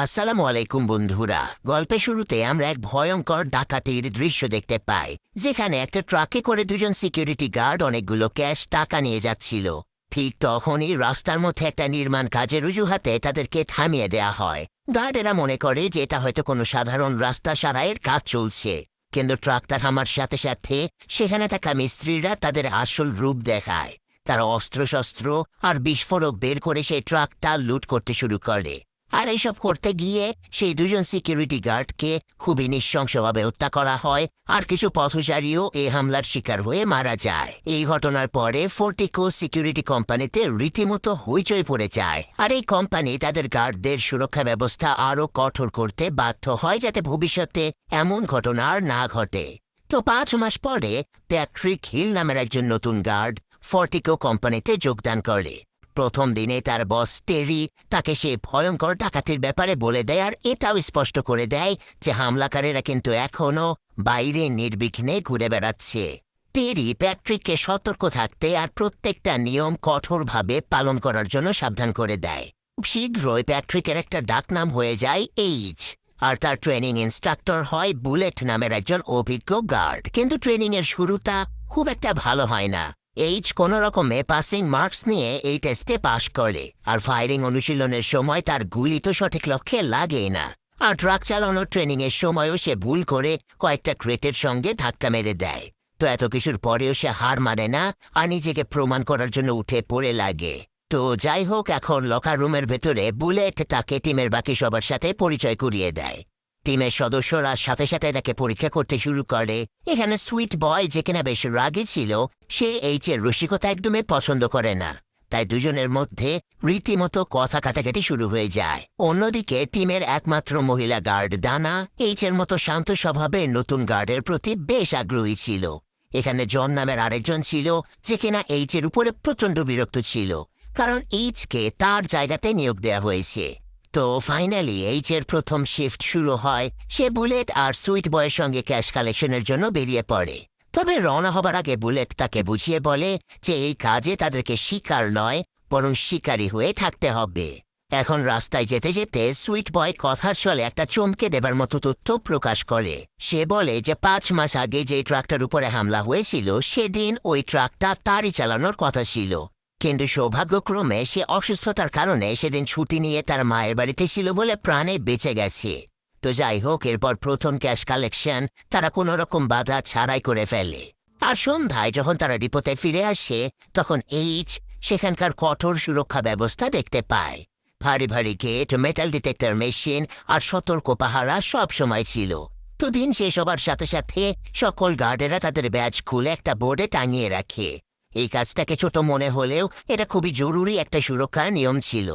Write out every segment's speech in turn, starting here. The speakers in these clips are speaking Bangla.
আসসালামু আলাইকুম বন্ধুরা। গল্পের শুরুতে আমরা এক ভয়ঙ্কর ডাকাতির দৃশ্য দেখতে পাই, যেখানে একটা ট্রাকে করে দুজন সিকিউরিটি গার্ড অনেকগুলো ক্যাশ টাকা নিয়ে যাচ্ছিল। ঠিক তখনই রাস্তার মধ্যে একটা নির্মাণ কাজের রুজুহাতে তাদেরকে থামিয়ে দেয়া হয়। গার্ডেরা মনে করে যে এটা হয়তো কোনো সাধারণ রাস্তা সারাইয়ের কাজ চলছে, কিন্তু ট্রাকটা থামার সাথে সাথে সেখানে থাকা মিস্ত্রিরা তাদের আসল রূপ দেখায়। তারা অস্ত্রশস্ত্র আর বিস্ফোরক বের করে সেই ট্রাকটা লুট করতে শুরু করে। আর এইসব করতে গিয়ে সেই দুজন সিকিউরিটি গার্ডকে খুবই নৃশংসভাবে হত্যা করা হয় আর কিছু পথচারীও এই হামলার শিকার হয়ে মারা যায়। এই ঘটনার পরে ফোর্টিকো সিকিউরিটি কোম্পানিতে রীতিমতো হইচই পড়ে যায় আর এই কোম্পানি তাদের গার্ডদের সুরক্ষা ব্যবস্থা আরও কঠোর করতে বাধ্য হয় যাতে ভবিষ্যতে এমন ঘটনা আর না ঘটে। তো পাঁচ মাস পরে প্যাট্রিক হিল নামের একজন নতুন গার্ড ফর্টিকো কোম্পানিতে যোগদান করে। প্রথম দিনে তার বস টেরি তাকে সে ভয়ঙ্কর ডাকাতির ব্যাপারে বলে দেয় আর এটাও স্পষ্ট করে দেয় যে হামলাকারীরা কিন্তু এখনও বাইরে নির্বিঘ্নে ঘুরে বেড়াচ্ছে। টেরি প্যাট্রিককে সতর্ক থাকতে আর প্রত্যেকটা নিয়ম কঠোরভাবে পালন করার জন্য সাবধান করে দেয়। শীঘ্রই প্যাট্রিকের একটা ডাকনাম হয়ে যায় এইচ, আর তার ট্রেনিং ইনস্ট্রাক্টর হয় বুলেট নামের একজন অভিজ্ঞ গার্ড। কিন্তু ট্রেনিংয়ের শুরুটা খুব একটা ভালো হয় না। এইচ কোনো রকমে পাসিং মার্কস নিয়ে এই টেস্টে পাশ করে। আর ফায়ারিং অনুশীলনের সময় তার গুলি তো সঠিক লক্ষ্যে লাগেই না। আর ট্রাক চালানোর ট্রেনিংয়ের সময়ও সে ভুল করে কয়েকটা ক্রেটের সঙ্গে ধাক্কা মেরে দেয়। তো এত কিছুর পরেও সে হার মানে না, আর নিজেকে প্রমাণ করার জন্য উঠে পড়ে লাগে। তো যাই হোক, এখন লকার রুমের ভেতরে বুলেট তাকে টিমের বাকি সবার সাথে পরিচয় করিয়ে দেয়। টিমের সদস্যরা সাথে সাথে তাকে পরীক্ষা করতে শুরু করে। এখানে সুইট বয় যে কিনা বেশ রাগে ছিল, সে এইচ এর রসিকতা একদমই পছন্দ করে না। তাই দুজনের মধ্যে রীতিমতো কথা কাটাকাটি শুরু হয়ে যায়। অন্যদিকে টিমের একমাত্র মহিলা গার্ড ডানা, এইচ এর মতো শান্ত স্বভাবের নতুন গার্ডের প্রতি বেশ আগ্রহী ছিল। এখানে জন নামের আরেকজন ছিল, যে কিনা এইচ এর উপরে প্রচণ্ড বিরক্ত ছিল, কারণ এইচকে তার জায়গাতে নিয়োগ দেওয়া হয়েছে। তো ফাইনালি এইচ এর প্রথম শিফট শুরু হয়। সে বুলেট আর সুইট বয়ের সঙ্গে ক্যাশ কালেকশনের জন্য বেরিয়ে পড়ে। তবে রওনা হবার আগে বুলেট তাকে বুঝিয়ে বলে যে এই কাজে তাদেরকে শিকার নয়, বরং শিকারী হয়ে থাকতে হবে। এখন রাস্তায় যেতে যেতে সুইট বয় কথার চলে একটা চমকে দেবার মতো তথ্য প্রকাশ করে। সে বলে যে পাঁচ মাস আগে যে ট্রাকটার উপরে হামলা হয়েছিল, সেদিন ওই ট্রাকটা তারই চালানোর কথা ছিল। কিন্তু সৌভাগ্যক্রমে সে অসুস্থতার কারণে সেদিন ছুটি নিয়ে তার মায়ের বাড়িতে ছিল বলে প্রাণে বেঁচে গেছে। তো যাই হোক, এরপর প্রথম ক্যাশ কালেকশন তারা কোনো রকম বাধা ছাড়াই করে ফেলে। আর সন্ধ্যায় যখন তারা ডিপোতে ফিরে আসে, তখন এইচ সেখানকার কঠোর সুরক্ষা ব্যবস্থা দেখতে পায়। ভারী ভারী গেট মেটাল ডিটেক্টর মেশিন আর সতর্ক পাহারা সব সময় ছিল। তো দিন শেষ হবার সাথে সাথে সকল গার্ডেরা তাদের ব্যাচ খুলে একটা বোর্ডে টাঙিয়ে রাখে। এই কাজটাকে ছোট মনে হলেও এটা খুবই জরুরি একটা সুরক্ষার নিয়ম ছিল।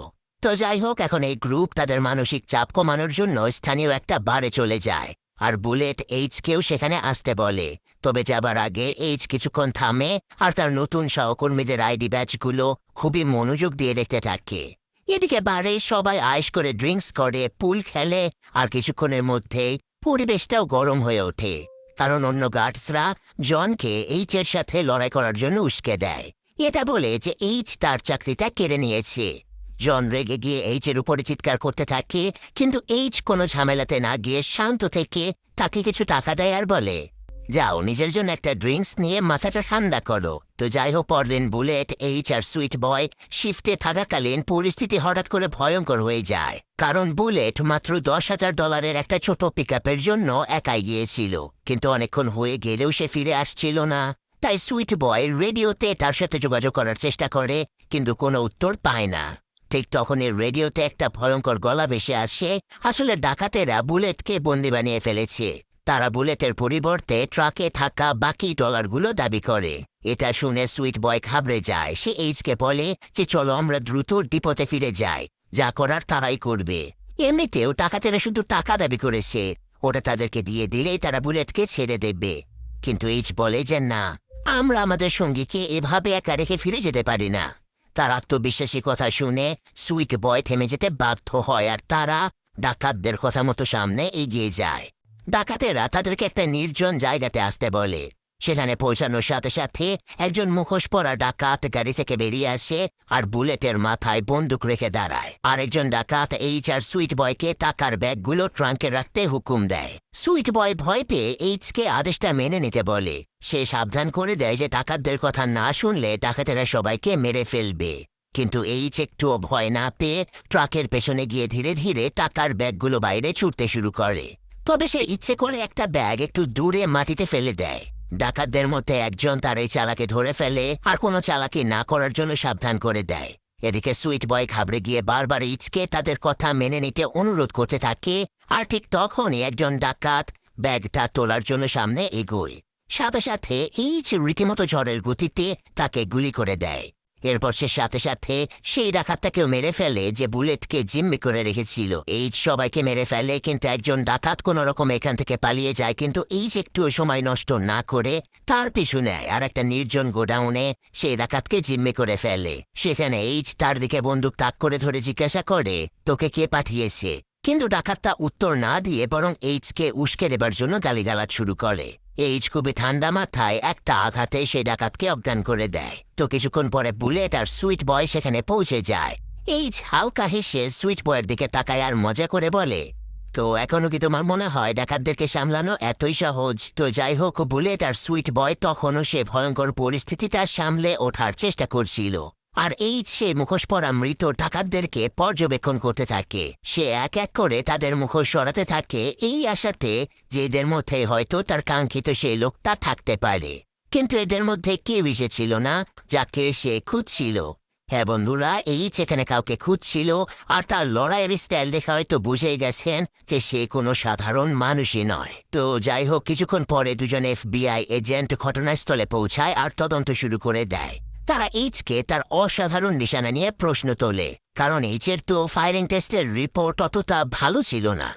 তো যাই হোক, এখন এই গ্রুপ তাদের মানসিক চাপ কমানোর জন্য স্থানীয় একটা বারে চলে যায়, আর বুলেট এইচকেও সেখানে আসতে বলে। তবে যাবার আগে এইচ কিছুক্ষণ থামে, আর তার নতুন সহকর্মীদের আইডি ব্যাচগুলো খুবই মনোযোগ দিয়ে দেখতে থাকে। এদিকে বারে সবাই আয়েস করে ড্রিঙ্কস করে, পুল খেলে, আর কিছুক্ষণের মধ্যেই পরিবেশটাও গরম হয়ে ওঠে। কারণ অন্য গার্ডসরা জনকে এইচের সাথে লড়াই করার জন্য উস্কে দেয়। এটা বলে যে এইচ তার চাকরিটা কেড়ে নিয়েছে। জন রেগে গিয়ে এইচের উপরে চিৎকার করতে থাকে, কিন্তু এইচ কোনো ঝামেলাতে না গিয়ে শান্ত থেকে তাকে কিছু টাকা দেয় আর বলে যাও, নিজের জন্য একটা ড্রিঙ্কস নিয়ে মাথাটা ঠান্ডা করো। তো যাই হোক, পরদিন Bullet, H R sweet boy শিফটে থাকাকালীন পরিস্থিতি হঠাৎ করে ভয়ঙ্কর হয়ে যায়। কারণ বুলেট মাত্র দশ হাজার ডলারের একটা ছোট পিক জন্য একাই গিয়েছিল। কিন্তু অনেকক্ষণ হয়ে গেলেও সে ফিরে আসছিল না। তাই সুইট বয় রেডিওতে তার সাথে যোগাযোগ করার চেষ্টা করে, কিন্তু কোনো উত্তর পায় না। ঠিক তখনই রেডিওতে একটা ভয়ঙ্কর গলা ভেসে আসে। আসলে ডাকাতেরা বুলেটকে বন্দি বানিয়ে ফেলেছে। তারা বুলেটের পরিবর্তে ট্রাকে থাকা বাকি ডলারগুলো দাবি করে। এটা শুনে সুইট বয় ঘাবড়ে যায়। সে এইচকে বলে যে, চলো আমরা দ্রুত ডিপোতে ফিরে যাই। যা করার তারাই করবে। এমনিতেও টাকাতেরা শুধু টাকা দাবি করেছে। ওটা তাদেরকে দিয়ে দিলেই তারা বুলেটকে ছেড়ে দেবে। কিন্তু এইচ বলে যে, না, আমরা আমাদের সঙ্গীকে এভাবে একা রেখে ফিরে যেতে পারি না। তার আত্মবিশ্বাসী কথা শুনে সুইট বয় থেমে যেতে বাধ্য হয় আর তারা ডাকাতদের কথা মতো সামনে এগিয়ে যায়। ডাকাতেরা তাদেরকে একটা নির্জন জায়গাতে আসতে বলে। সেখানে পৌঁছানোর সাথে সাথে একজন মুখোশ পরা ডাকাত গাড়ি থেকে বেরিয়ে আসে আর বুলেটের মাথায় বন্দুক রেখে দাঁড়ায়। আরেকজন ডাকাত এইচ আর সুইট বয়কে টাকার ব্যাগগুলো ট্রাঙ্কে রাখতে হুকুম দেয়। সুইট বয় ভয় পেয়ে এইচকে আদেশটা মেনে নিতে বলে। সে সাবধান করে দেয় যে ডাকাতদের কথা না শুনলে ডাকাতেরা সবাইকে মেরে ফেলবে। কিন্তু এইচ একটুও ভয় না পেয়ে ট্রাকের পেছনে গিয়ে ধীরে ধীরে টাকার ব্যাগগুলো বাইরে ছুটতে শুরু করে। তবে সে ইচ্ছে করে একটা ব্যাগ একটু দূরে মাটিতে ফেলে দেয়। ডাকাতদের মধ্যে একজন তার এই চালাকে ধরে ফেলে, আর কোনো চালাকি না করার জন্য সাবধান করে দেয়। এদিকে সুইট বয় ঘাবড়ে গিয়ে বারবার ইচকে তাদের কথা মেনে নিতে অনুরোধ করতে থাকে, আর ঠিক তখনই একজন ডাকাত ব্যাগটা তোলার জন্য সামনে এগোয়। সাথে সাথে এইচ রীতিমতো ঝড়ের গতিতে তাকে গুলি করে দেয়। এরপর সে সাথে সাথে সেই ডাকাতটাকেও মেরে ফেলে যে বুলেটকে জিম্মি করে রেখেছিল। এইচ সবাইকে মেরে ফেলে কিন্তু একজন ডাকাত কোনো রকম এখান থেকে পালিয়ে যায়, কিন্তু এইচ একটু সময় নষ্ট না করে তার পিছু নেয় আর একটা নির্জন গোডাউনে সেই ডাকাতকে জিম্মি করে ফেলে। সেখানে এইচ তার দিকে বন্দুক তাক করে ধরে জিজ্ঞাসা করে, তোকে কে পাঠিয়েছে? কিন্তু ডাকাতটা উত্তর না দিয়ে বরং এইচকে উস্কে দেবার জন্য গালিগালাজ শুরু করে। এইচ খুবই ঠান্ডা মাথায় একটা আঘাতে সেই ডাকাতকে অজ্ঞান করে দেয়। তো কিছুক্ষণ পরে বুলেট আর সুইট বয় সেখানে পৌঁছে যায়। এইচ হালকা হেসে সুইট বয়ের দিকে তাকায় আর মজা করে বলে, তো এখনও কি তোমার মনে হয় ডাকাতদেরকে সামলানো এতই সহজ? তো যাই হোক, বুলেট আর সুইট বয় তখনও সে ভয়ঙ্কর পরিস্থিতিটা সামলে ওঠার চেষ্টা করছিল। আর এই সে মুখোশ পরা মৃত ডাকাতদেরকে পর্যবেক্ষণ করতে থাকে, সে এক এক করে তাদের মুখোশ সরাতে থাকে এই আশাতে যে এদের মধ্যে হয়তো তার কাঙ্ক্ষিত সেই লোকটা থাকতে পারে। কিন্তু এদের মধ্যে কেউ ছিল না, যাকে সে খুঁজছিল। হ্যাঁ বন্ধুরা, এই সেখানে কাউকে খুঁজছিল আর তার লড়াইয়ের স্টাইল দেখে হয়তো বুঝেই গেছেন যে সে কোনো সাধারণ মানুষই নয়। তো যাই হোক, কিছুক্ষণ পরে দুজন এফবিআই এজেন্ট ঘটনাস্থলে পৌঁছায় আর তদন্ত শুরু করে দেয়। তারা এইচকে তার অসাধারণ নিশানা নিয়ে প্রশ্ন তোলে, কারণ এইচের তো ফায়ারিং টেস্টের রিপোর্ট অতটা ভালো ছিল না।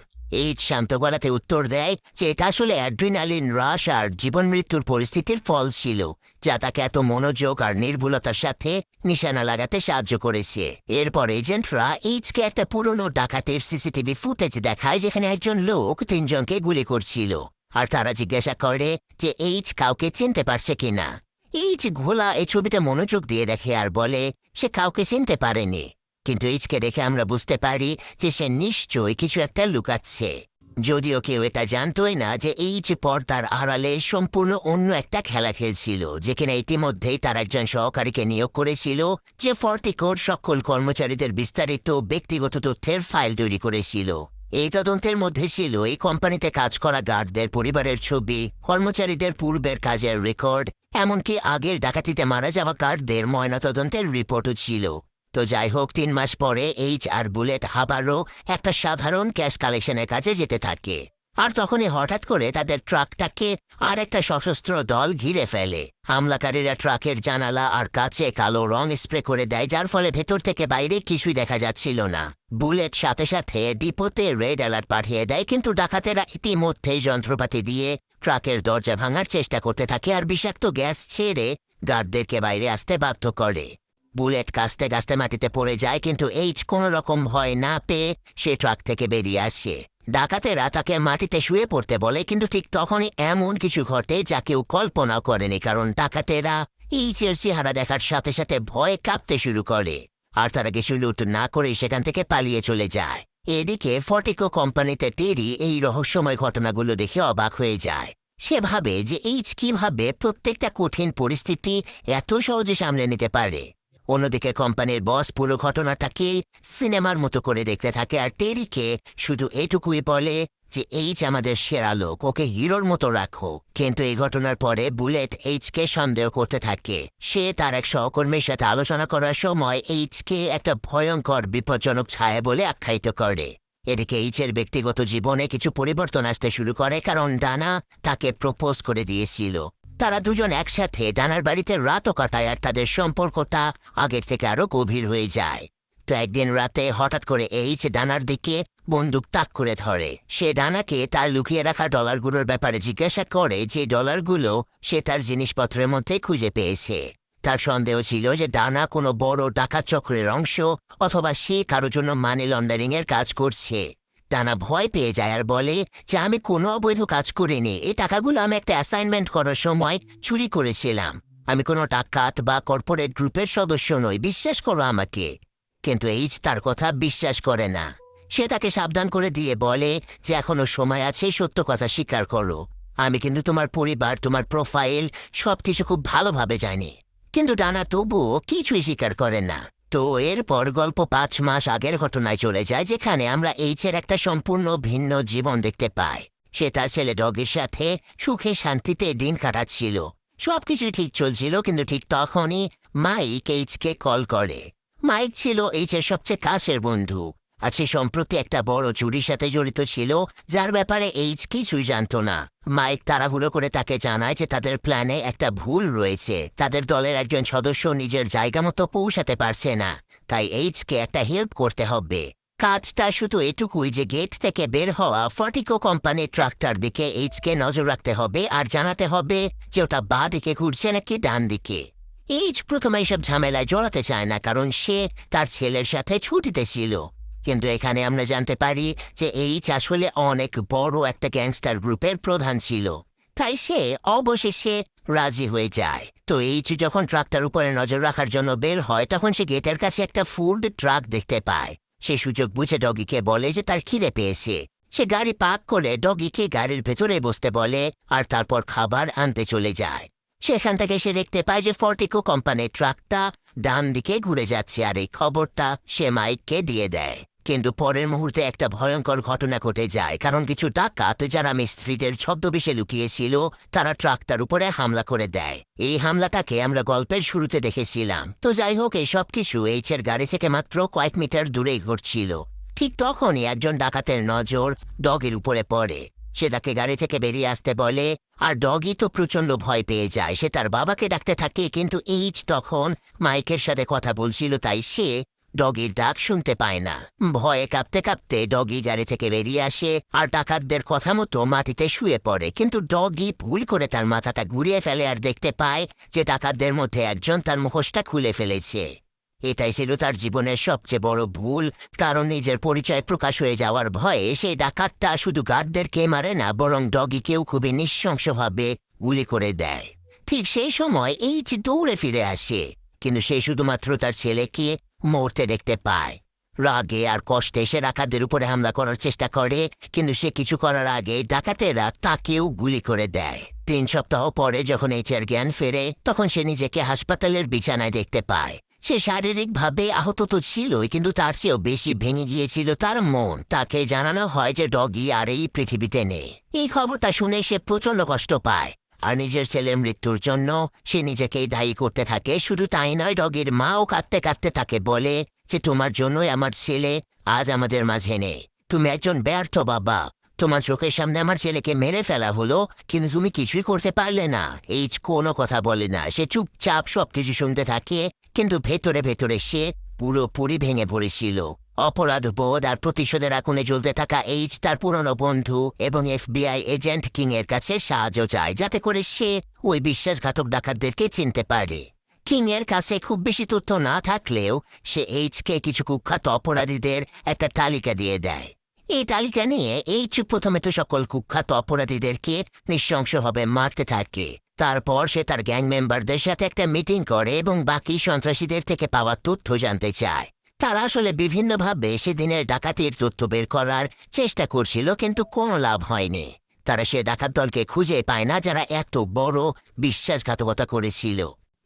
এইচ শান্ত গলাতে উত্তর দেয় যে এটা আসলে অ্যাড্রিনালিন রাশ আর জীবন মৃত্যুর পরিস্থিতির ফল ছিল, যা তাকে এত মনোযোগ আর নির্ভুলতার সাথে নিশানা লাগাতে সাহায্য করেছে। এরপর এজেন্টরা এইচকে একটা পুরনো ডাকাতের সিসিটিভি ফুটেজ দেখায় যেখানে একজন লোক তিনজনকে গুলি করছিল, আর তারা জিজ্ঞাসা করে যে এইচ কাউকে চিনতে পারছে কিনা। এই ঘোলা এই ছবিটা মনোযোগ দিয়ে দেখে আর বলে, সে কাউকে চিনতে পারেনি। কিন্তু এইচকে দেখে আমরা বুঝতে পারি যে সে নিশ্চয়ই কিছু একটা লুকাচ্ছে। যদিও কেউ এটা জানতই না যে এই যে পর্দার আড়ালে সম্পূর্ণ অন্য একটা খেলা খেলছিল যেখানে ইতিমধ্যেই তার একজন সহকারীকে নিয়োগ করেছিল, যে ফর্টিকোর সকল কর্মচারীদের বিস্তারিত ব্যক্তিগত তথ্যের ফাইল তৈরি করেছিল। এই তদন্তের মধ্যে ছিল এই কোম্পানিতে কাজ করা গার্ডদের, পরিবারের ছবি, কর্মচারীদের পূর্বের কাজের রেকর্ড এমনকি আগের ডাকাতিতে মারা যাওয়া গার্ডদের ময়নাতদন্তের রিপোর্টও ছিল। তো যাই হোক, তিন মাস পরে এইচ আর বুলেট হাবারও একটা সাধারণ ক্যাশ কালেকশনের কাজে যেতে থাকে। আর তখনই হঠাৎ করে তাদের ট্রাকটাকে আর একটা সশস্ত্র দল ঘিরে ফেলে। হামলাকারীরা ট্রাকের জানালা আর কাছে কালো রং স্প্রে করে দেয়, যার ফলে ভেতর থেকে বাইরে কিছুই দেখা যাচ্ছিল না। বুলেট সাথে সাথে ডিপোতে রেড অ্যালার্ট পাঠিয়ে দেয়, কিন্তু ডাকাতেরা ইতিমধ্যেই যন্ত্রপাতি দিয়ে ট্রাকের দরজা ভাঙার চেষ্টা করতে থাকে আর বিষাক্ত গ্যাস ছেড়ে গার্ডদেরকে বাইরে আসতে বাধ্য করে। বুলেট কাস্তে কাস্তে মাটিতে পড়ে যায়, কিন্তু এইচ কোনো রকম ভয় না পেয়ে সে ট্রাক থেকে বেরিয়ে আসে। ডাকাতেরা তাকে মাটিতে শুয়ে পড়তে বলে, কিন্তু ঠিক তখনই এমন কিছু ঘটে যা কেউ কল্পনা করেনি, কারণ ডাকাতেরা এইচের চেহারা দেখার সাথে সাথে ভয়ে কাঁপতে শুরু করে। আর তারা কিছু লুট না করে সেখান থেকে পালিয়ে চলে যায়। এদিকে ফটিকো কোম্পানিতে টেরি এই রহস্যময় ঘটনাগুলো দেখে অবাক হয়ে যায়। সে ভাবে যে এইচ কীভাবে প্রত্যেকটা কঠিন পরিস্থিতি এত সহজে সামলে নিতে পারে। অন্যদিকে কোম্পানির বস পুরো ঘটনাটাকে সিনেমার মতো করে দেখতে থাকে আর টেরিকে শুধু এটুকুই বলে যে এইচ আমাদের সেরা লোক, ওকে হিরোর মতো রাখো। কিন্তু এই ঘটনার পরে বুলেট এইচকে সন্দেহ করতে থাকে। সে তার এক সহকর্মীর সাথে আলোচনা করার সময় এইচকে একটা ভয়ঙ্কর, বিপজ্জনক ছায়া বলে আখ্যায়িত করে। এদিকে এইচের ব্যক্তিগত জীবনে কিছু পরিবর্তন আসতে শুরু করে কারণ ডানা তাকে প্রপোজ করে দিয়েছিল। তারা দুজন একসাথে ডানার বাড়িতে রাতও কাটায় আর তাদের সম্পর্কটা আগের থেকে আরও গভীর হয়ে যায়। একদিন রাতে হঠাৎ করে এইচ ডানার দিকে বন্দুক তাক করে ধরে। সে ডানাকে তার লুকিয়ে রাখা ডলারগুলোর ব্যাপারে জিজ্ঞাসা করে যে ডলারগুলো সে তার জিনিসপত্রের মধ্যে খুঁজে পেয়েছে। তার সন্দেহ ছিল যে ডানা কোনো বড় ডাকাত চক্রের অংশ অথবা সে কারও জন্য মানি লন্ডারিং এর কাজ করছে। ডানা ভয় পেয়ে যায় আর বলে যে আমি কোনো অবৈধ কাজ করিনি, এই টাকাগুলো আমি একটা অ্যাসাইনমেন্ট করার সময় চুরি করেছিলাম। আমি কোনো ডাকাত বা কর্পোরেট গ্রুপের সদস্য নই, বিশ্বাস করো আমাকে। কিন্তু এইচ তার কথা বিশ্বাস করে না। সে তাকে সাবধান করে দিয়ে বলে যে এখনও সময় আছে, সত্য কথা স্বীকার করো। আমি কিন্তু তোমার পরিবার, তোমার প্রোফাইল সবকিছু খুব ভালোভাবে জানি। কিন্তু ডানা তবুও কিছুই স্বীকার করে না। তো এরপর গল্প পাঁচ মাস আগের ঘটনায় চলে যায়, যেখানে আমরা এইচের একটা সম্পূর্ণ ভিন্ন জীবন দেখতে পাই। সে তার ছেলে ডগের সাথে সুখে শান্তিতে দিন কাটাচ্ছিল। সবকিছু ঠিক চলছিল, কিন্তু ঠিক তখনই মাইক এইচকে কল করে। মাইক ছিল এইচের সবচেয়ে কাছের বন্ধু, আর সে সম্প্রতি একটা বড় চুরির সাথে জড়িত ছিল, যার ব্যাপারে এইচ কিছুই জানত না। মাইক তাড়াহুড়ো করে তাকে জানায় যে তাদের প্ল্যানে একটা ভুল রয়েছে। তাদের দলের একজন সদস্য নিজের জায়গা মতো পৌঁছাতে পারছে না, তাই এইচকে একটা হেল্প করতে হবে। কাজটা শুধু এটুকুই যে গেট থেকে বের হওয়া ফর্টিকো কোম্পানির ট্রাকটার দিকে এইচকে নজর রাখতে হবে আর জানাতে হবে যে ওটা বা দিকে ঘুরছে নাকি ডান দিকে। এইচ প্রথমে এইসব ঝামেলায় জড়াতে চায় না, কারণ সে তার ছেলের সাথে ছুটিতে ছিল। কিন্তু এখানে আমরা জানতে পারি যে এইচ আসলে অনেক বড় একটা গ্যাংস্টার গ্রুপের প্রধান ছিল। তাই সে অবশেষে রাজি হয়ে যায়। তো এইচ যখন ট্রাকটার উপরে নজর রাখার জন্য বের হয়, তখন সে গেটের কাছে একটা ফুড ট্রাক দেখতে পায়। সে সুযোগ বুঝে ডগিকে বলে যে তার খিদে পেয়েছে। সে গাড়ি পাক করে ডগিকে গাড়ির ভেতরে বসতে বলে আর তারপর খাবার আনতে চলে যায়। সেখান থেকে সে দেখতে পায় যে ফর্টিকো কোম্পানির ট্রাকটা ডান দিকে ঘুরে যাচ্ছে আর এই খবরটা সে মাইককে দিয়ে দেয়। কিন্তু পরের মুহূর্তে একটা ভয়ঙ্কর ঘটনা ঘটে যায়, কারণ কিছু ডাকাত যারা মিস্ত্রিদের ছদ্মবেশে লুকিয়েছিল, তারা ট্রাকটার উপরে হামলা করে দেয়। এই হামলাটাকে আমরা গল্পের শুরুতে দেখেছিলাম। তো যাই হোক, এই সব কিছু এইচের গাড়ি থেকে মাত্র কয়েক মিটার দূরেই ঘটছিল। ঠিক তখনই একজন ডাকাতের নজর ডগের উপরে পড়ে। সে তাকে গাড়ি থেকে বেরিয়ে আসতে বলে, আর ডগি তো প্রচণ্ড ভয় পেয়ে যায়। সে তার বাবাকে ডাকতে থাকে, কিন্তু এইচ তখন মাইকের সাথে কথা বলছিল, তাই সে ডগির ডাক শুনতে পায় না। ভয়ে কাঁপতে কাঁপতে ডগি গাড়ি থেকে বেরিয়ে আসে, আর ডাকাতদের কথা মতো মাটিতে শুয়ে পড়ে। কিন্তু ডগি ভুল করে তার মাথাটা ঘুরিয়ে ফেলে আর দেখতে পায় যে ডাকাতদের মধ্যে একজন তার মুখোশটা খুলে ফেলেছে। এটাই ছিল তার জীবনের সবচেয়ে বড় ভুল, কারণ নিজের পরিচয় প্রকাশ হয়ে যাওয়ার ভয়ে সেই ডাকাতটা শুধু গার্ডদেরকে মারে না, বরং ডগিকেও খুবই নৃশংসভাবে গুলি করে দেয়। ঠিক সেই সময় এইচ দৌড়ে ফিরে আসে, কিন্তু সে শুধুমাত্র তার ছেলেকে মরতে দেখতে পায়। রাগে আর কষ্টে সে ডাকাতদের উপরে হামলা করার চেষ্টা করে, কিন্তু সে কিছু করার আগে ডাকাতেরা তাকেও গুলি করে দেয়। তিন সপ্তাহ পরে যখন এইচের জ্ঞান ফেরে, তখন সে নিজেকে হাসপাতালের বিছানায় দেখতে পায়। সে শারীরিকভাবে আহত তো ছিলই, কিন্তু তার চেয়েও বেশি ভেঙে গিয়েছিল তার মন। তাকে জানানো হয় যে ডগি আর এই পৃথিবীতে নেই। এই খবরটা শুনে সে প্রচণ্ড কষ্ট পায়। আর নিজের ছেলের মৃত্যুর জন্য সে নিজেকেই দায়ী করতে থাকে। শুধু তাই নয়, ডগির মাও কাঁদতে কাঁদতে তাকে বলে যে, তোমার জন্যই আমার ছেলে আজ আমাদের মাঝে নেই। তুমি একজন ব্যর্থ বাবা। তোমার চোখের সামনে আমার ছেলেকে মেরে ফেলা হলো, কিন্তু তুমি কিছুই করতে পারলে না। এই কোনো কথা বলে না। সে চুপচাপ সবকিছু শুনতে থাকে। কিন্তু ভেতরে ভেতরে সে পুরোপুরি ভেঙে পড়েছিল। অপরাধ, বোধ আর প্রতিশোধের আগুনে জ্বলতে থাকা এইচ তার পুরনো বন্ধু এবং এফবিআই এজেন্ট কিং এর কাছে সাহায্য চায়, যাতে করে সে ওই বিশ্বাসঘাতক ডাকাতদেরকে চিনতে পারে। কিং এর কাছে খুব বেশি তথ্য না থাকলেও সে এইচকে কিছু কুখ্যাত অপরাধীদের একটা তালিকা দিয়ে দেয়। এই তালিকা নিয়ে এইচ প্রথমে তো সকল কুখ্যাত অপরাধীদেরকে নৃশংসভাবে মারতে থাকে। তারপর সে তার গ্যাং মেম্বারদের সাথে একটা মিটিং করে এবং বাকি সন্ত্রাসীদের থেকে পাওয়া তথ্য জানতে চায়। তারা আসলে বিভিন্নভাবে সেদিনের ডাকাতির তথ্য বের করার চেষ্টা করছিল, কিন্তু কোনো লাভ হয়নি। তারা সে ডাকাত দলকে খুঁজে পায় না, যারা এত বড় বিশ্বাসঘাতকতা করেছিল।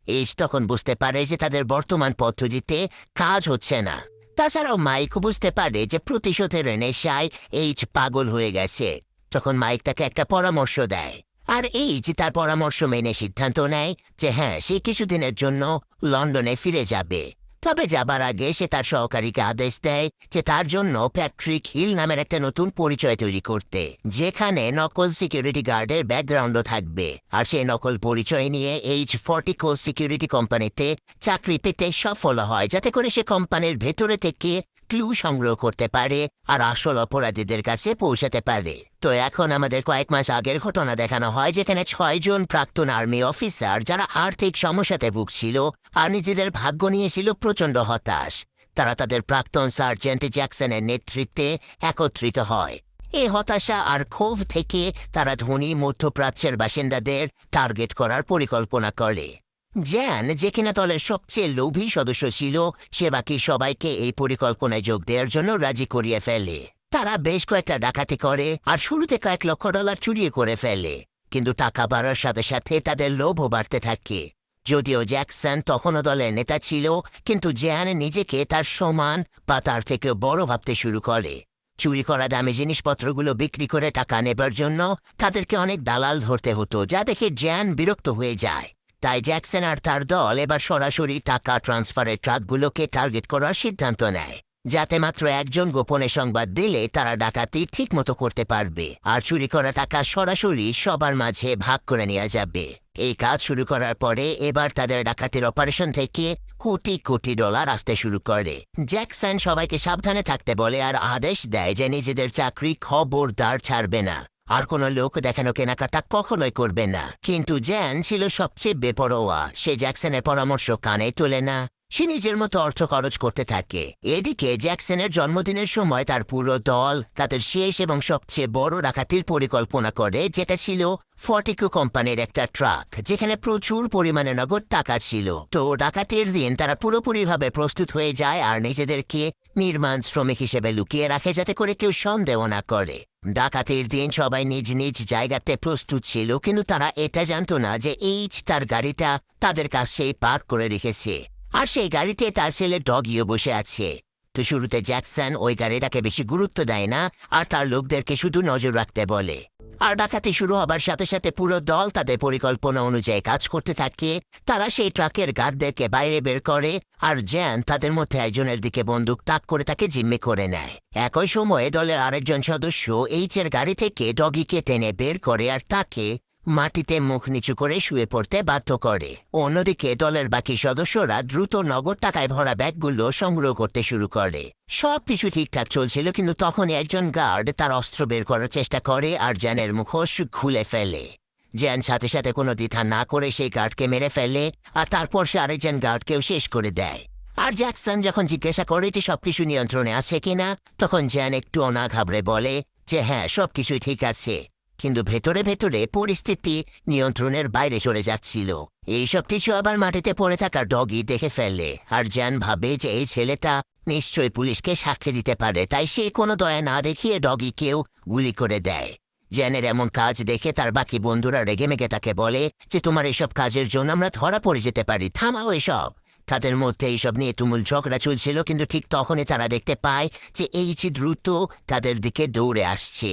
এইচ তখন বুঝতে পারে যে তাদের বর্তমান পদ্ধতিতে কাজ হচ্ছে না। তাছাড়াও মাইক বুঝতে পারে যে প্রতিশোধের নেশায় এইচ পাগল হয়ে গেছে। তখন মাইক তাকে একটা পরামর্শ দেয়। আর এইচ তার পরামর্শ মেনে সিদ্ধান্ত নেয় যে হ্যাঁ সে কিছুদিনের জন্য লন্ডনে ফিরে যাবে। তবে যাবার আগে সে তার সহকারীকে আদেশ দেয় যে তার জন্য প্যাট্রিক হিল নামের একটা নতুন পরিচয় তৈরি করতে, যেখানে নকল সিকিউরিটি গার্ডের ব্যাকগ্রাউন্ডও থাকবে। আর সেই নকল পরিচয় নিয়ে এইচ ফর্টিকো সিকিউরিটি কোম্পানিতে চাকরি পেতে সফল হয়, যাতে করে সে কোম্পানির ভেতরে থেকে ক্লু সংগ্রহ করতে পারে আর আসল অপরাধীদের কাছে পৌঁছাতে পারে। তো এখন আমাদের কয়েক মাস আগের ঘটনা দেখানো হয় যেখানে ছয়জন প্রাক্তন আর্মি অফিসার যারা আর্থিক সমস্যাতে ভুগছিল আর নিজেদের ভাগ্য নিয়েছিল প্রচণ্ড হতাশ। তারা তাদের প্রাক্তন সার্জেন্ট জ্যাকসনের নেতৃত্বে একত্রিত হয়। এই হতাশা আর ক্ষোভ থেকে তারা ধনী, মধ্যপ্রাচ্যের বাসিন্দাদের টার্গেট করার পরিকল্পনা করে। জ্যান, যে কিনা দলের সবচেয়ে লোভী সদস্য ছিল, সে বাকি সবাইকে এই পরিকল্পনায় যোগ দেওয়ার জন্য রাজি করিয়ে ফেলে। তারা বেশ কয়েকটা ডাকাতি করে আর শুরুতে কয়েক লক্ষ ডলার চুরিয়ে করে ফেলে। কিন্তু টাকা বাড়ার সাথে সাথে তাদের লোভও বাড়তে থাকে। যদিও জ্যাকসন তখনও দলের নেতা ছিল, কিন্তু জ্যান নিজেকে তার সমান বা তার থেকেও বড় ভাবতে শুরু করে। চুরি করা দামি জিনিসপত্রগুলো বিক্রি করে টাকা নেবার জন্য তাদেরকে অনেক দালাল ধরতে হতো, যা দেখে জ্যান বিরক্ত হয়ে যায়। তাই জ্যাকসন আর তার দল এবার সরাসরি টাকা ট্রান্সফারের ট্রাকগুলোকে টার্গেট করার সিদ্ধান্ত নেয়, যাতে মাত্র একজন গোপনে সংবাদ দিলে তারা ডাকাতি ঠিকমতো করতে পারবে আর চুরি করা টাকা সরাসরি সবার মাঝে ভাগ করে নেওয়া যাবে। এই কাজ শুরু করার পরে এবার তাদের ডাকাতির অপারেশন থেকে কোটি কোটি ডলার আসতে শুরু করে। জ্যাকসন সবাইকে সাবধানে থাকতে বলে আর আদেশ দেয় যে নিজেদের চাকরি খবরদার ছাড়বে না। আর কোনো লোক দেখানো কেনাকাটা কখনোই করবে না। কিন্তু জ্যান ছিল সবচেয়ে বেপরোয়া। সে জ্যাকসনের পরামর্শ কানে তোলে না। সে নিজের মতো অর্থ খরচ করতে থাকে। এদিকে জ্যাকসনের জন্মদিনের সময় তার পুরো দল, তাদের শেষ এবং সবচেয়ে বড় ডাকাতির পরিকল্পনা করে, যেটা ছিল ফর্টিকো কোম্পানির একটা ট্রাক, যেখানে প্রচুর পরিমাণে নগদ টাকা ছিল। তো ডাকাতির দিন তারা পুরোপুরিভাবে প্রস্তুত হয়ে যায় আর নিজেদেরকে নির্মাণ শ্রমিক হিসেবে লুকিয়ে রাখে, যাতে করে কেউ সন্দেহ না করে। ডাকাতির দিন সবাই নিজ নিজ জায়গাতে প্রস্তুত ছিল, কিন্তু তারা এটা জানত না যে এইচ তার গাড়িটা তাদের কাছে পার্ক করে রেখেছে। আর সেই গাড়িতে তার ছেলে ডগিও বসে আছে। তো শুরুতে জ্যাকসন ওই গাড়িটাকে বেশি গুরুত্ব দেয় না, আর তার লোকদেরকে শুধু নজর রাখতে বলে। আর ডাকাতি শুরু হবার সাথে সাথে পুরো দল তাদের পরিকল্পনা অনুযায়ী কাজ করতে থাকে। তারা সেই ট্রাকের গার্ডদেরকে বাইরে বের করে, আর জ্যান তাদের মধ্যে একজনের দিকে বন্দুক তাক করে তাকে জিম্মি করে নেয়। একই সময়ে দলের আরেকজন সদস্য এইচের গাড়ি থেকে ডগিকে টেনে বের করে আর তাকে মাটিতে মুখ নিচু করে শুয়ে পড়তে বাধ্য করে। অন্যদিকে দলের বাকি সদস্যরা দ্রুত নগদ টাকায় ভরা ব্যাগগুলো সংগ্রহ করতে শুরু করে। সব কিছু ঠিকঠাক চলছিল, কিন্তু তখন একজন গার্ড তার অস্ত্র বের করার চেষ্টা করে আর জ্যানের মুখোশ খুলে ফেলে। জ্যান সাথে সাথে কোনো দ্বিধা না করে সেই গার্ডকে মেরে ফেলে আর তারপর সে আরেকজন গার্ডকেও শেষ করে দেয়। আর জ্যাকসন যখন জিজ্ঞাসা করে যে সবকিছু নিয়ন্ত্রণে আছে কিনা, তখন জ্যান একটু অনাঘাবড়ে বলে যে হ্যাঁ সবকিছুই ঠিক আছে। কিন্তু ভেতরে ভেতরে পরিস্থিতি নিয়ন্ত্রণের বাইরে চলে যাচ্ছিল। এইসব কিছু আবার মাটিতে পড়ে থাকা ডগি দেখে ফেলে। আর জ্যান ভাবে যে এই ছেলেটা নিশ্চয়ই পুলিশকে সাক্ষী দিতে পারে, তাই সে কোনো দয়া না দেখিয়ে ডগিকেও গুলি করে দেয়। জ্যানের এমন কাজ দেখে তার বাকি বন্ধুরা রেগে মেগে তাকে বলে যে, তোমার এসব কাজের জন্য আমরা ধরা পড়ে যেতে পারি। থামাও এসব। তাদের মধ্যে এইসব নিয়ে তুমুল ঝগড়া চলছিল, কিন্তু ঠিক তখনই তারা দেখতে পায় যে এইচ দ্রুত তাদের দিকে দৌড়ে আসছে।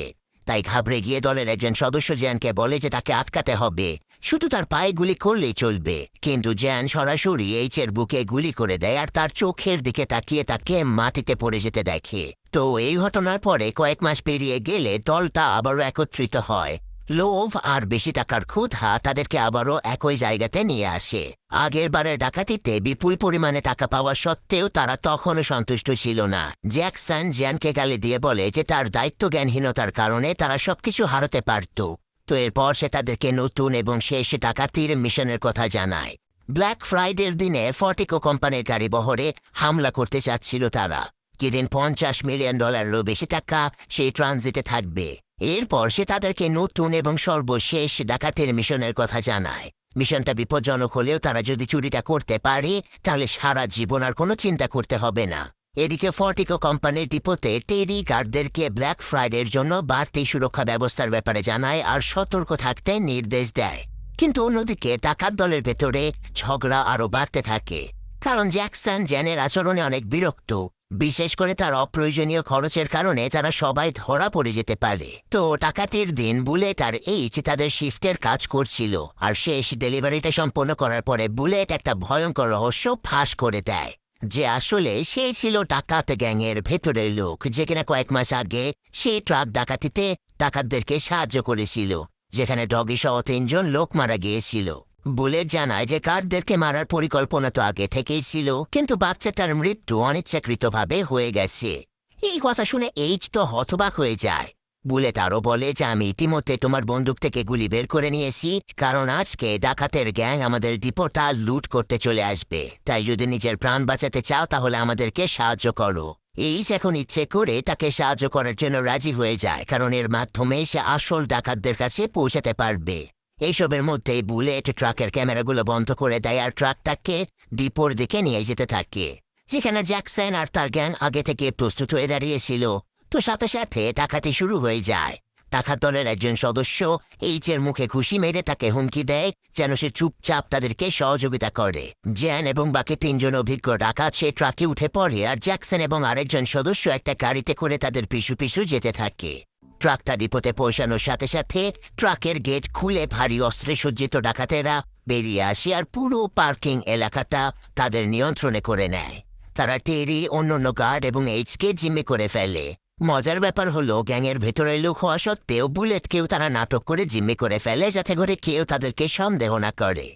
তাই ঘাবড়ে গিয়ে দলের একজন সদস্য জ্যানকে বলে যে তাকে আটকাতে হবে। শুধু তার পায়ে গুলি করলেই চলবে। কিন্তু জ্যান সরাসরি এইচের বুকে গুলি করে দেয় আর তার চোখের দিকে তাকিয়ে তাকে মাটিতে পড়ে যেতে দেখে। তো এই ঘটনার পরে কয়েক মাস পেরিয়ে গেলে দলটা আবারও একত্রিত হয়। লোভ আর বেশি টাকার ক্ষুধা তাদেরকে আবারও একই জায়গাতে নিয়ে আসে। আগের বারের ডাকাতিতে বিপুল পরিমাণে টাকা পাওয়া সত্ত্বেও তারা তখনও সন্তুষ্ট ছিল না। জ্যাকসন জ্যানকে গালি দিয়ে বলে যে তার দায়িত্ব জ্ঞানহীনতার কারণে তারা সবকিছু হারাতে পারত। তো এরপর সে তাদেরকে নতুন এবং শেষ ডাকাতির মিশনের কথা জানায়। ব্ল্যাক ফ্রাইডের দিনে ফর্টিকো কোম্পানির গাড়ি বহরে হামলা করতে চাচ্ছিল তারা। যেদিন পঞ্চাশ মিলিয়ন ডলারেরও বেশি টাকা সেই ট্রানজিটে থাকবে। এরপর সে তাদেরকে নতুন এবং সর্বশেষ ডাকাতের মিশনের কথা জানায়। মিশনটা বিপজ্জনক হলেও তারা যদি চুরিটা করতে পারে, তাহলে সারা জীবন আর কোনো চিন্তা করতে হবে না। এদিকে ফর্টিকো কোম্পানির ডিপোতে টেরি গার্ডদেরকে ব্ল্যাক ফ্রাইডের জন্য বাড়তি সুরক্ষা ব্যবস্থার ব্যাপারে জানায় আর সতর্ক থাকতে নির্দেশ দেয়। কিন্তু অন্যদিকে টাকার দলের ভেতরে ঝগড়া আরও বাড়তে থাকে। কারণ জ্যাকসন, জ্যানের আচরণে অনেক বিরক্ত। বিশেষ করে তার অপ্রয়োজনীয় খরচের কারণে তারা সবাই ধরা পড়ে যেতে পারে। তো টাকাতির দিন বুলেট আর এইচ তাদের শিফটের কাজ করছিল আর শেষ ডেলিভারিটা সম্পন্ন করার পরে বুলেট একটা ভয়ঙ্কর রহস্য ফাঁস করে দেয়, যে আসলে সে ছিল ডাকাত গ্যাংয়ের ভেতরের লোক, যে কিনা কয়েক মাস আগে সেই ট্রাক ডাকাতিতে ডাকাতদেরকে সাহায্য করেছিল, যেখানে ডগি সহ তিনজন লোক মারা গিয়েছিল। বুলেট জানায় যে কার্ডদেরকে মারার পরিকল্পনা তো আগে থেকেই ছিল, কিন্তু বাচ্চাটার মৃত্যু অনিচ্ছাকৃতভাবে হয়ে গেছে। এই কথা শুনে এইচ তো হতবাক হয়ে যায়। বুলেট আরও বলে যে, আমি ইতিমধ্যে তোমার বন্দুক থেকে গুলি বের করে নিয়েছি, কারণ আজকে ডাকাতের গ্যাং আমাদের ডিপোটা লুট করতে চলে আসবে। তাই যদি নিজের প্রাণ বাঁচাতে চাও, তাহলে আমাদেরকে সাহায্য করো। এইচ এখন ইচ্ছে করে তাকে সাহায্য করার জন্য রাজি হয়ে যায়, কারণ এর মাধ্যমে সে আসল ডাকাতদের কাছে পৌঁছাতে পারবে। এইসবের মধ্যেই বুলেট, ট্রাকের ক্যামেরাগুলো বন্ধ করে দেয় আর ট্রাকটাকে ডিপোর দিকে নিয়ে যেতে থাকে, যেখানে জ্যাকসন আর তার গ্যাং আগে থেকে প্রস্তুত হয়ে দাঁড়িয়েছিল। তো সাথে সাথে ডাকাতি শুরু হয়ে যায়। ডাকাত দলের একজন সদস্য এইচের মুখে খুশি মেরে তাকে হুমকি দেয়, যেন সে চুপচাপ তাদেরকে সহযোগিতা করে। জ্যান এবং বাকি তিনজন অভিজ্ঞ ডাকাত সে ট্রাকে উঠে পড়ে আর জ্যাকসন এবং আরেকজন সদস্য একটা গাড়িতে করে তাদের পিছু পিছু যেতে থাকে। ট্রাকটা ডিপোতে পৌঁছানোর সাথে সাথে ট্রাকের গেট খুলে ভারী অস্ত্রে সজ্জিত ডাকাতেরা বেরিয়ে আসে আর পুরো পার্কিং এলাকাটা তাদের নিয়ন্ত্রণে করে নেয়। তারা টেরি, অন্যান্য গার্ড এবং এইচকে জিম্মি করে ফেলে। মজার ব্যাপার হলো, গ্যাংয়ের ভেতরে লোক হওয়া সত্ত্বেও বুলেটকেও তারা নাটক করে জিম্মি করে ফেলে যাতে করে কেউ তাদেরকে সন্দেহ না করে।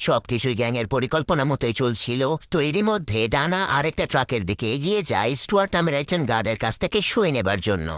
সবকিছুই গ্যাংয়ের পরিকল্পনা মতোই চলছিল। তো এরই মধ্যে ডানা আরেকটা ট্রাকের দিকে এগিয়ে যায় স্টুয়ার্ট নামের একজন গার্ডের কাছ থেকে শুয়ে নেবার জন্য।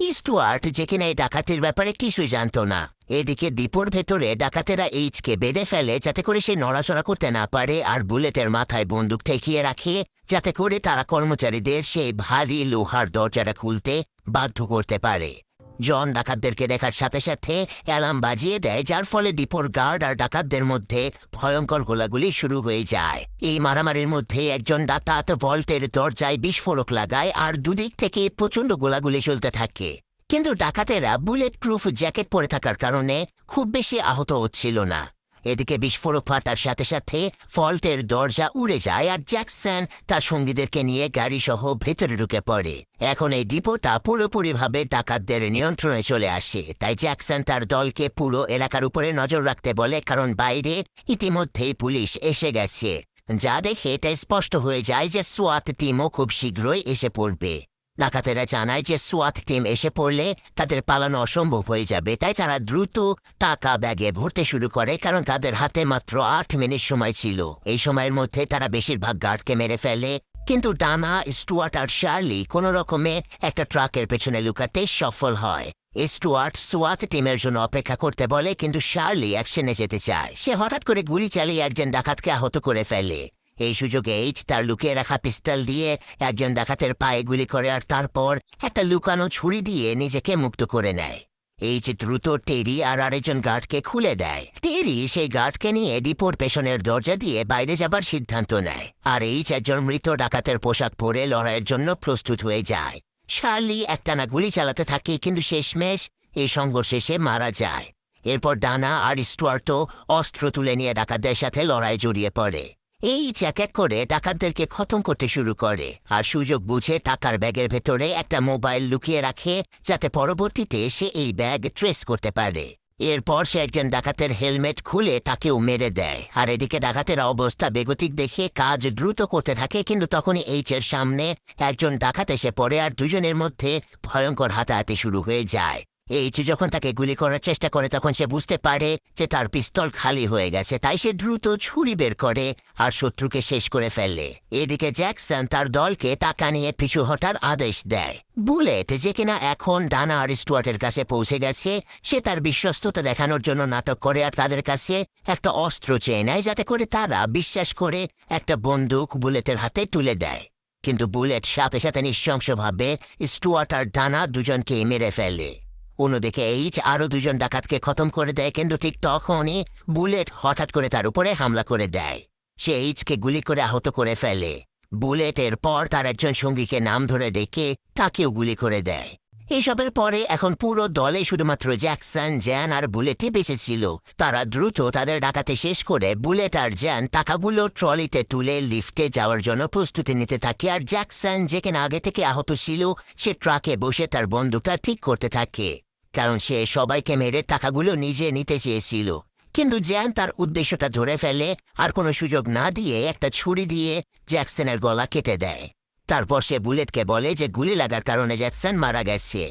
স্টুয়ার্ট যেখানে এই ডাকাতির ব্যাপারে কিছুই জানত না। এদিকে ডিপোর ভেতরে ডাকাতেরা এইচকে বেঁধে ফেলে যাতে করে সে নড়াচড়া করতে না পারে আর বুলেটের মাথায় বন্দুক ঠেকিয়ে রাখে, যাতে করে তারা কর্মচারীদের সেই ভারী লোহার দরজাটা খুলতে বাধ্য করতে পারে। জন ডাকাতদেরকে দেখার সাথে সাথে অ্যালার্ম বাজিয়ে দেয়, যার ফলে ডিপোর গার্ড আর ডাকাতদের মধ্যে ভয়ঙ্কর গোলাগুলি শুরু হয়ে যায়। এই মারামারির মধ্যে একজন ডাকাত ভল্টের দরজায় বিস্ফোরক লাগায় আর দুদিক থেকে প্রচণ্ড গোলাগুলি চলতে থাকে। কিন্তু ডাকাতেরা বুলেট প্রুফ জ্যাকেট পরে থাকার কারণে খুব বেশি আহত হচ্ছিল না। এদিকে বিস্ফোরক ফাটার সাথে সাথে ফল্টের দরজা উড়ে যায় আর জ্যাকসন তার সঙ্গীদেরকে নিয়ে গাড়িসহ ভেতরে ঢুকে পড়ে। এখন এই ডিপোটা পুরোপুরিভাবে ডাকাতদের নিয়ন্ত্রণে চলে আসে, তাই জ্যাকসন তার দলকে পুরো এলাকার উপরে নজর রাখতে বলে, কারণ বাইরে ইতিমধ্যেই পুলিশ এসে গেছে। যা দেখে এটা স্পষ্ট হয়ে যায় যে সোয়াত টিমও খুব শীঘ্রই এসে পড়বে। ডাকাতেরা জানায় যে সোয়াত টিম এসে পড়লে তাদের পালানো অসম্ভব হয়ে যাবে। তাই তারা দ্রুত টাকা ব্যাগে ভরতে শুরু করে, কারণ তাদের হাতে মাত্র আট মিনিট সময় ছিল। এই সময়ের মধ্যে তারা বেশিরভাগ গার্ডকে মেরে ফেলে, কিন্তু ডানা, স্টুয়ার্ট আর শার্লি কোনো রকমে একটা ট্রাকের পেছনে লুকাতে সফল হয়। স্টুয়ার্ট সোয়াত টিমের জন্য অপেক্ষা করতে বলে, কিন্তু শার্লি অ্যাকশনে যেতে চায়। সে হঠাৎ করে গুলি চালিয়ে একজন ডাকাতকে আহত করে ফেলে। এই সুযোগে এইচ তার লুকিয়ে রাখা পিস্তল দিয়ে একজন ডাকাতের পায়ে গুলি করে আর তারপর একটা লুকানো ছুরি দিয়ে নিজেকে মুক্ত করে নেয়। এইচ দ্রুত টেরি আর আরেকজন গার্ডকে খুলে দেয়। টেরি সেই গার্ডকে নিয়ে ডিপোর পেছনের দরজা দিয়ে বাইরে যাবার সিদ্ধান্ত নেয় আর এইচ একজন মৃত ডাকাতের পোশাক পরে লড়াইয়ের জন্য প্রস্তুত হয়ে যায়। শার্লি একটানা গুলি চালাতে থাকে কিন্তু শেষমেশ এই সংঘর্ষে সে মারা যায়। এরপর ডানা আর স্টুয়ার্টও অস্ত্র তুলে নিয়ে ডাকাতদের সাথে লড়াই জড়িয়ে পড়ে। এই এক করে ডাকাতদেরকে খতম করতে শুরু করে। আর সুযোগ বুঝে টাকার ব্যাগের ভেতরে একটা মোবাইল লুকিয়ে রাখে, যাতে পরবর্তীতে সে এই ব্যাগ ট্রেস করতে পারে। এরপর সে একজন ডাকাতের হেলমেট খুলে তাকেও মেরে দেয়। আর এদিকে ডাকাতের অবস্থা বেগতিক দেখে কাজ দ্রুত করতে থাকে, কিন্তু তখনই এইচ এর সামনে একজন ডাকাত এসে পড়ে, আর দুজনের মধ্যে ভয়ঙ্কর হাতাহাতি শুরু হয়ে যায়। এইচ যখন তাকে গুলি করার চেষ্টা করে, তখন সে বুঝতে পারে যে তার পিস্তল খালি হয়ে গেছে। তাই সে দ্রুত ছুরি বের করে আর শত্রুকে শেষ করে ফেললে এদিকে জ্যাকসন তার দলকে টাকা নিয়ে পিছু হটার আদেশ দেয়। বুলেট, যে কিনা এখন ডানা আর স্টুয়ার্টের কাছে পৌঁছে গেছে, সে তার বিশ্বস্ততা দেখানোর জন্য নাটক করে আর তাদের কাছে একটা অস্ত্র চেয়ে নেয়, যাতে করে তারা বিশ্বাস করে একটা বন্দুক বুলেটের হাতে তুলে দেয়। কিন্তু বুলেট সাথে সাথে নৃশংসভাবে স্টুয়ার্ট আর ডানা দুজনকে মেরে ফেলে। অন্যদিকে এইচ আরও দুজন ডাকাতকে খতম করে দেয়, কিন্তু ঠিক তখনই বুলেট হঠাৎ করে তার উপরে হামলা করে দেয়। সে এইচকে গুলি করে আহত করে ফেলে। বুলেটের পর তার একজন সঙ্গীকে নাম ধরে ডেকে তাকেও গুলি করে দেয়। এসবের পরে এখন পুরো দলে শুধুমাত্র জ্যাকসন জ্যান আর বুলেটই বেঁচে ছিল। তারা দ্রুত তাদের ডাকাতে শেষ করে বুলেট আর জ্যান টাকাগুলো ট্রলিতে তুলে লিফটে যাওয়ার জন্য প্রস্তুতি নিতে থাকে। আর জ্যাকসন যেখানে আগে থেকে আহত ছিল, সে ট্রাকে বসে তার বন্দুকটা ঠিক করতে থাকে। কারণ সে সবাইকে মেরে টাকাগুলো নিজে নিতে চেয়েছিল। কিন্তু জ্যান তার উদ্দেশ্যটা ধরে ফেলে আর কোনো সুযোগ না দিয়ে একটা ছুরি দিয়ে জ্যাকসনের গলা কেটে দেয়। তারপর সে বুলেটকে বলে যে গুলি লাগার কারণে জ্যাকসন মারা গেছে।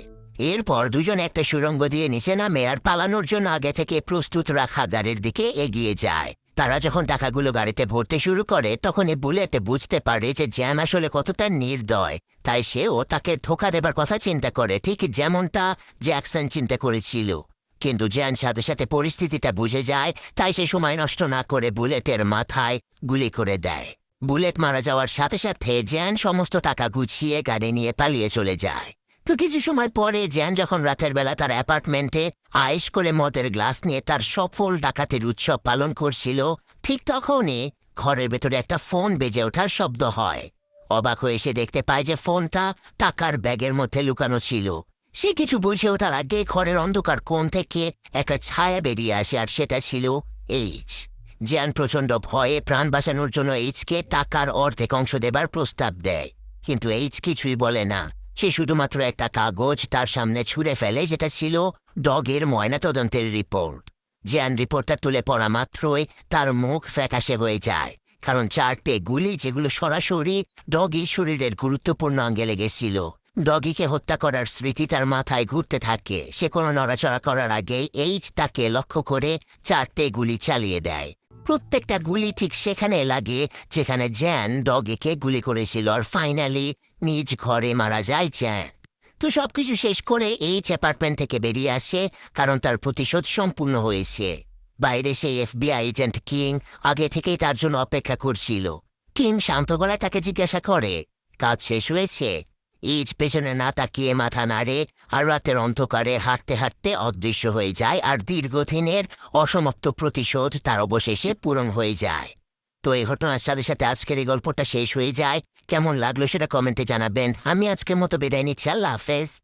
এরপর দুজন একটা সুরঙ্গ দিয়ে নিচে নামে আর পালানোর জন্য আগে থেকে প্রস্তুত রাখা গাড়ির দিকে এগিয়ে যায়। তারা যখন টাকাগুলো গাড়িতে ভরতে শুরু করে তখন এই বুলেট বুঝতে পারে যে জ্যাম আসলে কতটা নির্দয়। তাই সে ও তাকে ধোকা দেবার কথা চিন্তা করে, ঠিক যেমনটা জ্যাকসন চিন্তা করেছিল। কিন্তু জ্যান সাথে সাথে পরিস্থিতিটা বুঝে যায়, তাই সে সময় নষ্ট না করে বুলেটের মাথায় গুলি করে দেয়। বুলেট মারা যাওয়ার সাথে সাথে জ্যান সমস্ত টাকা গুছিয়ে গাড়ি নিয়ে পালিয়ে চলে যায়। তো কিছু সময় পরে জ্যান যখন রাতের বেলা তার অ্যাপার্টমেন্টে আয়েস করে মদের গ্লাস নিয়ে তার সফল ডাকাতের উৎসব পালন করছিল, ঠিক তখনই ঘরের ভেতরে একটা ফোন বেজে ওঠার শব্দ হয়। অবাক হয়ে সে দেখতে পায় যে ফোনটা টাকার ব্যাগের মধ্যে লুকানো ছিল। সে কিছু বুঝে ওঠার আগে ঘরের অন্ধকার কোণ থেকে একটা ছায়া বেরিয়ে আসে আর সেটা ছিল এইচ। জ্যান প্রচণ্ড ভয়ে প্রাণ বাঁচানোর জন্য এইচকে টাকার অর্ধেক অংশ দেবার প্রস্তাব দেয়। কিন্তু এইচ কিছুই বলে না। সে শুধুমাত্র একটা কাগজ তার সামনে ছুঁড়ে ফেলে, যেটা ছিল ডগের ময়নাতদন্তের রিপোর্ট। জ্যান রিপোর্টটা তুলে পড়া মাত্রই তার মুখ ফ্যাকাশে হয়ে যায়, কারণ চারটে গুলি যেগুলো সরাসরি ডগি শরীরের গুরুত্বপূর্ণ অঙ্গে লেগেছিল। ডগিকে হত্যা করার স্মৃতি তার মাথায় ঘুরতে থাকে। সে কোনো নড়াচড়া করার আগেই এইচ তাকে লক্ষ্য করে চারটে গুলি চালিয়ে দেয়। প্রত্যেকটা গুলি ঠিক সেখানে লাগে, যেখানে জ্যান ডগিকে গুলি করেছিল আর ফাইনালি নিজ ঘরে মারা যায় জ্যান। তো সবকিছু শেষ করে এইচ অ্যাপার্টমেন্ট থেকে বেরিয়ে আসে, কারণ তার প্রতিশোধ সম্পূর্ণ হয়েছে। বাইরে সেই এফবিআই এজেন্ট কিং আগে থেকেই তার জন্য অপেক্ষা করছিল। কিং শান্ত গলায় তাকে জিজ্ঞাসা করে, কাজ শেষ হয়েছে? ইজ পেছনে না তাকিয়ে মাথা নাড়ে আর রাতের অন্ধকারে হাঁটতে হাঁটতে অদৃশ্য হয়ে যায় আর দীর্ঘদিনের অসমাপ্ত প্রতিশোধ তার অবশেষে পূরণ হয়ে যায়। তো এই ঘটনার সাথে সাথে আজকের এই গল্পটা শেষ হয়ে যায়। কেমন লাগল সেটা কমেন্টে জানাবেন। আমি আজকের মতো বিদায় নিচ্ছি। আল্লাহ হাফেজ।